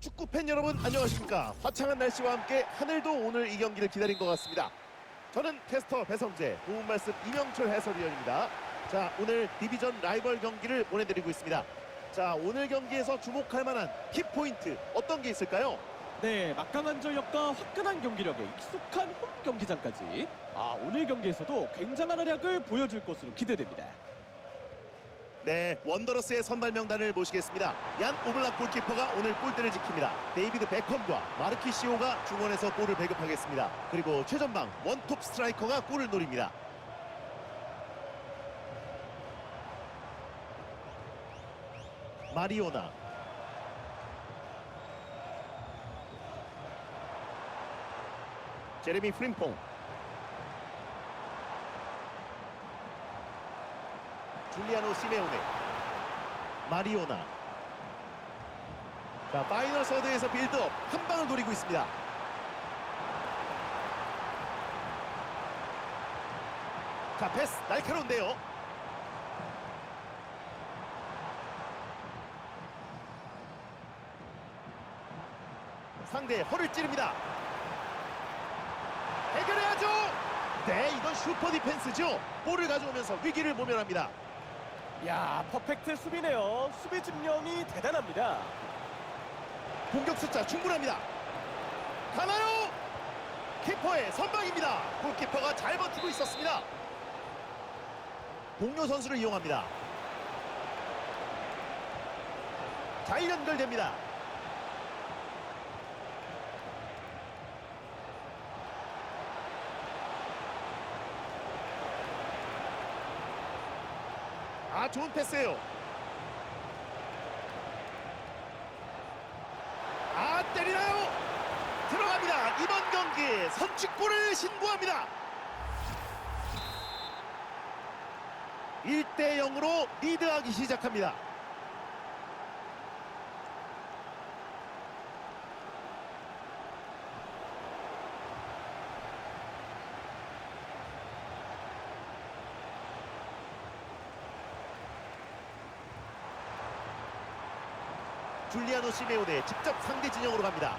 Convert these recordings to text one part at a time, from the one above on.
축구 팬 여러분 안녕하십니까? 화창한 날씨와 함께 하늘도 오늘 이 경기를 기다린 것 같습니다. 저는 캐스터 배성재 도움 말씀 이명철 해설위원입니다. 자 오늘 디비전 라이벌 경기를 보내드리고 있습니다. 자 오늘 경기에서 주목할 만한 키포인트 어떤 게 있을까요? 네, 막강한 전력과 화끈한 경기력에 익숙한 홈 경기장까지. 아 오늘 경기에서도 굉장한 활약을 보여줄 것으로 기대됩니다. 네, 원더러스의 선발 명단을 모시겠습니다. 얀 오블락 골키퍼가 오늘 골대를 지킵니다. 데이비드 베컴과 마르키시오가 중원에서 골을 배급하겠습니다. 그리고 최전방 원톱 스트라이커가 골을 노립니다. 마리오나 제레미 프림퐁 줄리아노 시메오네. 마리오나. 자 파이널 서드에서 빌드업. 한 방을 노리고 있습니다. 자 패스 날카로운데요. 상대의 허를 찌릅니다. 해결해야죠! 네 이건 슈퍼 디펜스죠. 볼을 가져오면서 위기를 모면합니다 야, 퍼펙트 수비네요. 수비 집념이 대단합니다. 공격 숫자 충분합니다. 가나요? 키퍼의 선방입니다. 골키퍼가 잘 버티고 있었습니다. 동료 선수를 이용합니다. 잘 연결됩니다. 아 좋은 패스예요. 아 때리나요? 들어갑니다. 이번 경기 선취골을 신고합니다. 1대 0으로 리드하기 시작합니다. 줄리아노 시메오네 직접 상대 진영으로 갑니다.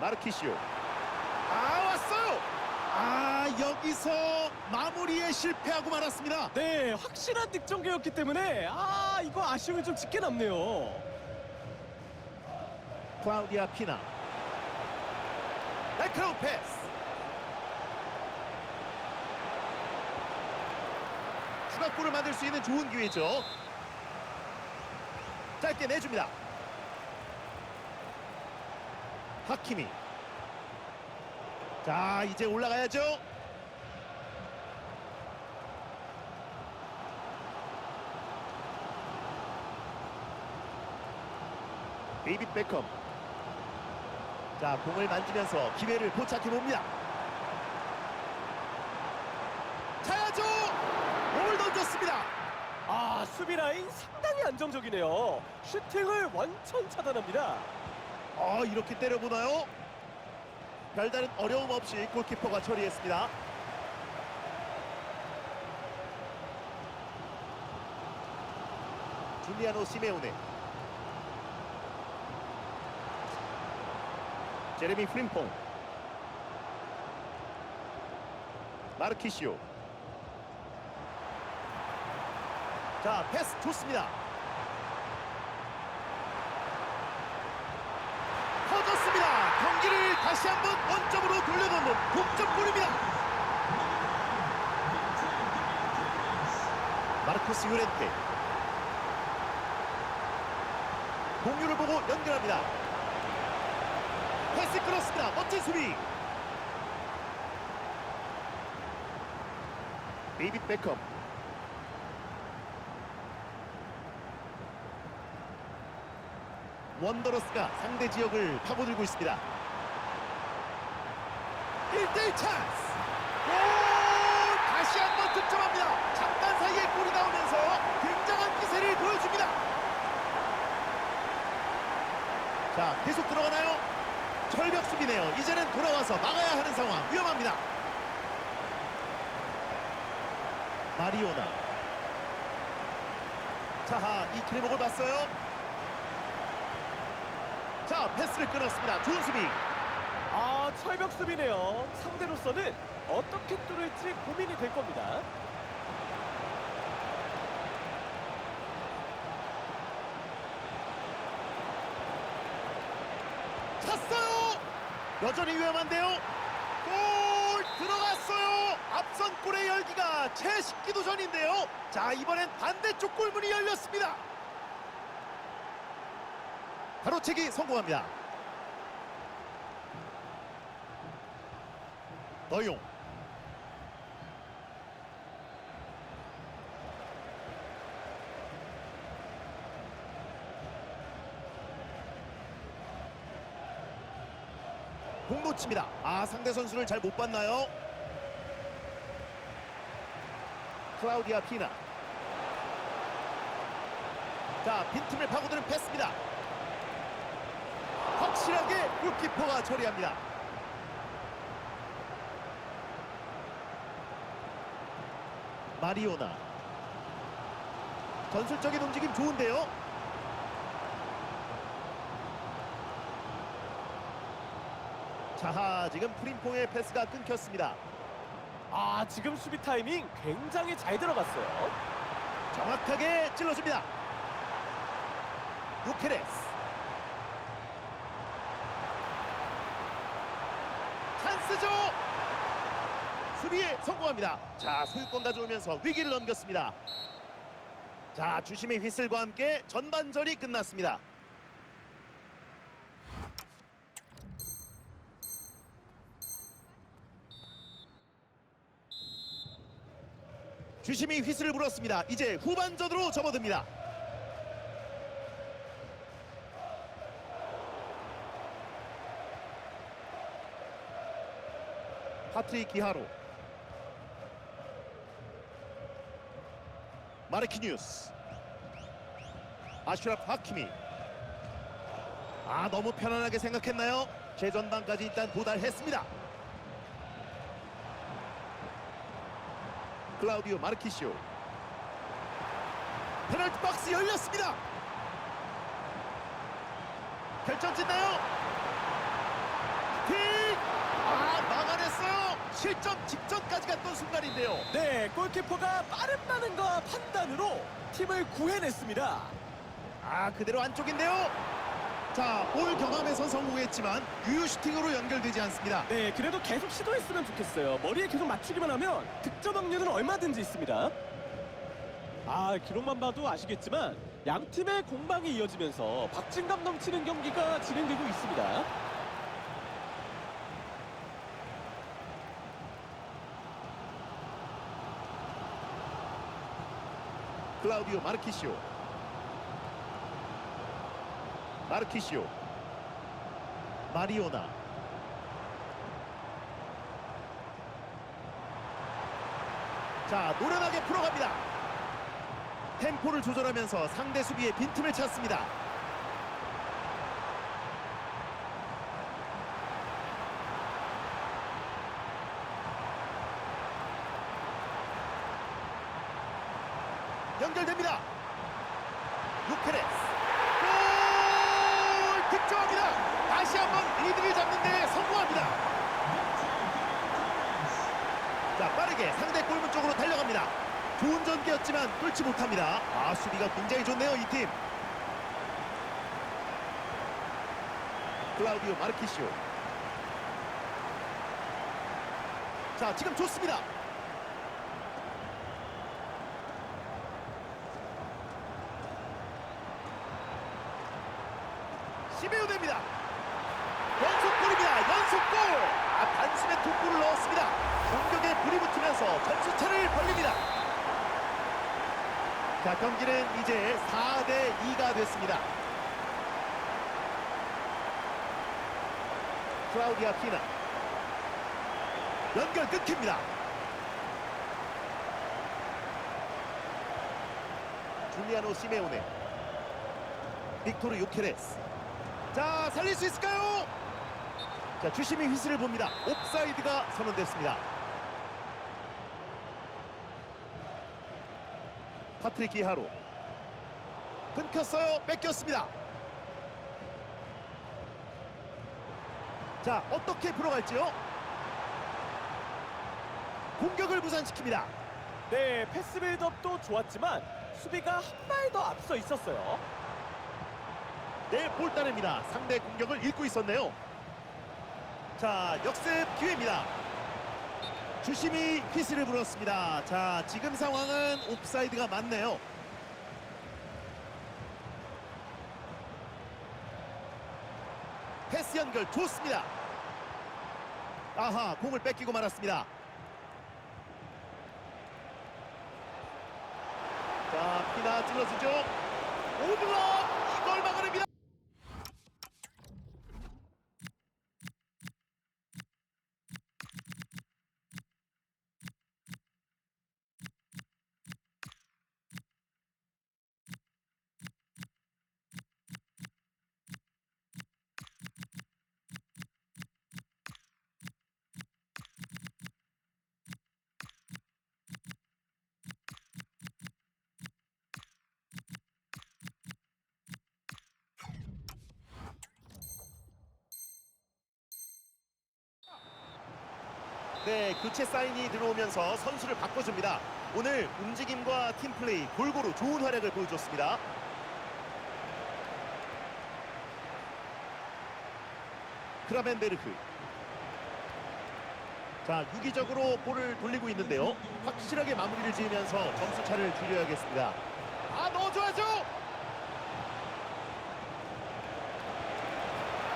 마르키시오. 아 왔어요. 아 여기서 마무리에 실패하고 말았습니다. 네, 확실한 득점계였기 때문에 아 이거 아쉬움이 좀 짙게 남네요. 클라우디아 피나. 날카로운 패스. 추가골을 만들 수 있는 좋은 기회죠. 짧게 내줍니다. 하키미. 자, 이제 올라가야죠. 데이빗 베컴. 자, 공을 만지면서 기회를 포착해 봅니다. 차야죠! 던졌습니다. 아 수비 라인 상당히 안정적이네요. 슈팅을 완전 차단합니다. 아, 이렇게 때려보나요? 별다른 어려움 없이 골키퍼가 처리했습니다. 줄리아노 시메오네. 제레미 프림퐁. 마르키시오. 자, 패스 좋습니다. 터졌습니다. 경기를 다시 한번 원점으로 돌려놓는 동점골입니다. 마르코스 유렌테 공유를 보고 연결합니다. 패스 끌었습니다. 멋진 수비. 데이빗 베컴 원더러스가 상대 지역을 파고들고 있습니다. 1대1 찬스! 골! 다시 한 번 득점합니다. 잠깐 사이에 골이 나오면서 굉장한 기세를 보여줍니다. 자, 계속 들어가나요? 철벽 수비네요. 이제는 돌아와서 막아야 하는 상황. 위험합니다. 마리오나 자, 이 길목을 봤어요. 자, 패스를 끊었습니다. 좋은 수비. 아 철벽 수비네요. 상대로서는 어떻게 뚫을지 고민이 될 겁니다. 찼어요. 여전히 위험한데요. 골 들어갔어요. 앞선 골의 열기가 채 식기도 전인데요. 자, 이번엔 반대쪽 골문이 열렸습니다. 바로채기 성공합니다. 더용 공 놓칩니다. 아 상대 선수를 잘 못 봤나요? 클라우디아 피나. 자 빈틈을 파고드는 패스입니다. 확실하게 골키퍼가 처리합니다. 마리오나. 전술적인 움직임 좋은데요. 자 지금 프림퐁의 패스가 끊겼습니다. 아 지금 수비 타이밍 굉장히 잘 들어갔어요. 정확하게 찔러줍니다. 루케레스. 찬스죠. 수비에 성공합니다. 자 소유권 가져오면서 위기를 넘겼습니다. 자 주심의 휘슬과 함께 전반전이 끝났습니다. 주심이 휘슬을 불었습니다. 이제 후반전으로 접어듭니다. 파트릭 기하로 마르키뉴스 아슈라프 하키미 아 너무 편안하게 생각했나요? 최전방까지 일단 도달했습니다. 클라우디오 마르키시오 페널티 박스 열렸습니다 결정 짓나요? 킥아 막아냈어요 실점 직전까지 갔던 순간인데요 네 골키퍼가 빠른 반응과 판단으로 팀을 구해냈습니다. 아 그대로 안쪽인데요 자볼 경험에선 성공했지만 유유 슈팅으로 연결되지 않습니다 네 그래도 계속 시도했으면 좋겠어요. 머리에 계속 맞추기만 하면 득점 확률은 얼마든지 있습니다. 아 기록만 봐도 아시겠지만 양 팀의 공방이 이어지면서 박진감 넘치는 경기가 진행되고 있습니다. 클라우디오 마르키시오. 마르키시오. 마리오나. 자 노련하게 풀어갑니다. 템포를 조절하면서 상대 수비의 빈틈을 찾습니다 루케레스 골 득점합니다 다시 한번 리드를 잡는 데 성공합니다 자 빠르게 상대 골문 쪽으로 달려갑니다. 좋은 전개였지만 뚫지 못합니다. 아 수비가 굉장히 좋네요 이 팀. 클라우디오 마르키시오. 자 지금 좋습니다 시메오 됩니다. 연속골입니다. 연속골. 아, 단숨에 두 골을 넣었습니다. 공격에 불이 붙으면서 점수차를 벌립니다. 자, 경기는 이제 4대 2가 됐습니다. 클라우디아 피나 연결 끊깁니다. 줄리아노 시메오네 빅토르 요케레스 자 살릴 수 있을까요? 자 주심이 휘슬을 봅니다. 옵사이드가 선언됐습니다. 파트릭 기하로 끊겼어요. 뺏겼습니다. 자, 어떻게 풀어갈지요? 공격을 무산시킵니다. 네, 패스 빌드업도 좋았지만 수비가 한 발 더 앞서 있었어요. 네, 볼 따냅니다. 상대 공격을 읽고 있었네요. 자, 역습 기회입니다. 주심이 휘슬을 불었습니다. 자, 지금 상황은 옵사이드가 맞네요. 패스 연결 좋습니다. 아하, 공을 뺏기고 말았습니다. 자, 피나 찔러주죠. 오블럭 이걸 막아냅니다. 네, 교체 사인이 들어오면서 선수를 바꿔줍니다. 오늘 움직임과 팀플레이 골고루 좋은 활약을 보여줬습니다. 크라벤베르크. 자, 유기적으로 볼을 돌리고 있는데요. 확실하게 마무리를 지으면서 점수 차를 줄여야겠습니다. 아, 넣어줘야죠!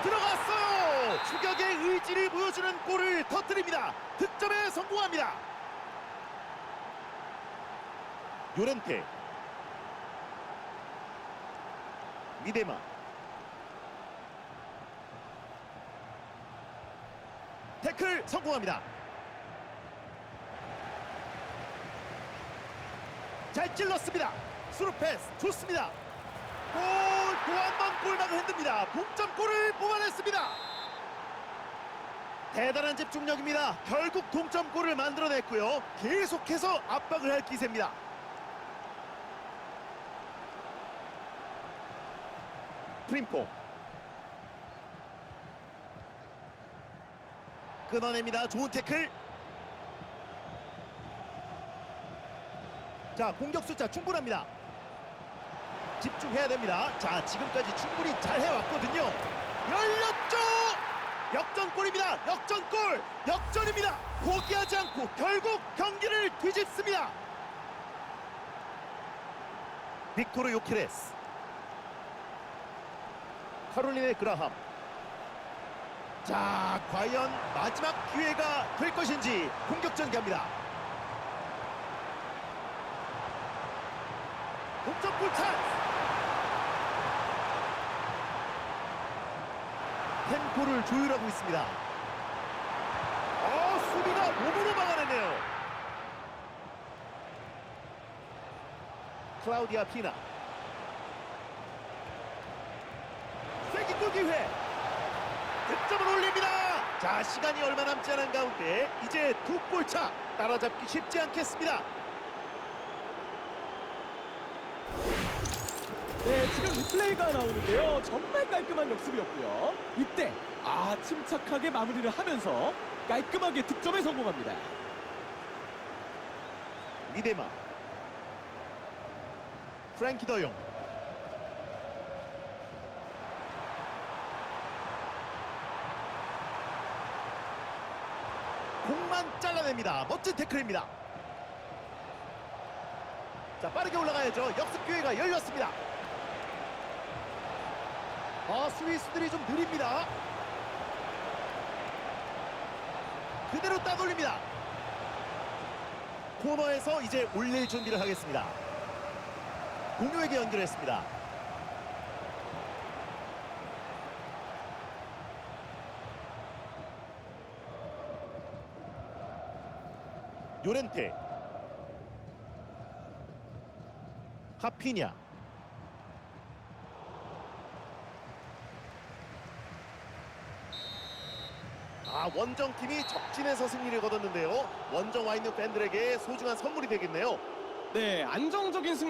들어갔어요! 추격의 의지를 보여주는 골을 터뜨립니다. 득점에 성공합니다. 요렌테 미데마 태클 성공합니다. 잘 찔렀습니다. 수루 패스 좋습니다. 골! 또 한 번 골망을 흔듭니다. 동점골을 뽑아냈습니다. 대단한 집중력입니다. 결국 동점골을 만들어냈고요. 계속해서 압박을 할 기세입니다. 프림포 끊어냅니다. 좋은 태클. 자 공격 숫자 충분합니다. 집중해야 됩니다. 자, 지금까지 충분히 잘 해왔거든요. 열렸죠! 역전골입니다. 역전골! 역전입니다. 포기하지 않고 결국 경기를 뒤집습니다. 빅토르 요케레스. 카롤린의 그라함. 자, 과연 마지막 기회가 될 것인지 공격 전개합니다. 동점골 찬스! 템포를 조율하고 있습니다. 어, 수비가 몸으로 막아내네요. 클라우디아 피나. 세기골 기회. 득점을 올립니다. 자, 시간이 얼마 남지 않은 가운데 이제 두 골차 따라잡기 쉽지 않겠습니다. 네, 지금 리플레이가 나오는데요. 정말 깔끔한 역습이었고요. 이때 아 침착하게 마무리를 하면서 깔끔하게 득점에 성공합니다. 미데마. 프랭키 더용. 공만 잘라냅니다. 멋진 태클입니다. 자 빠르게 올라가야죠. 역습 기회가 열렸습니다. 아 스위스들이 좀 느립니다. 그대로 따돌립니다. 코너에서 이제 올릴 준비를 하겠습니다. 공유에게 연결했습니다. 요렌테 하피냐 원정팀이 적진에서 승리를 거뒀는데요 원정 와 있는 팬들에게 소중한 선물이 되겠네요 네, 안정적인 승리.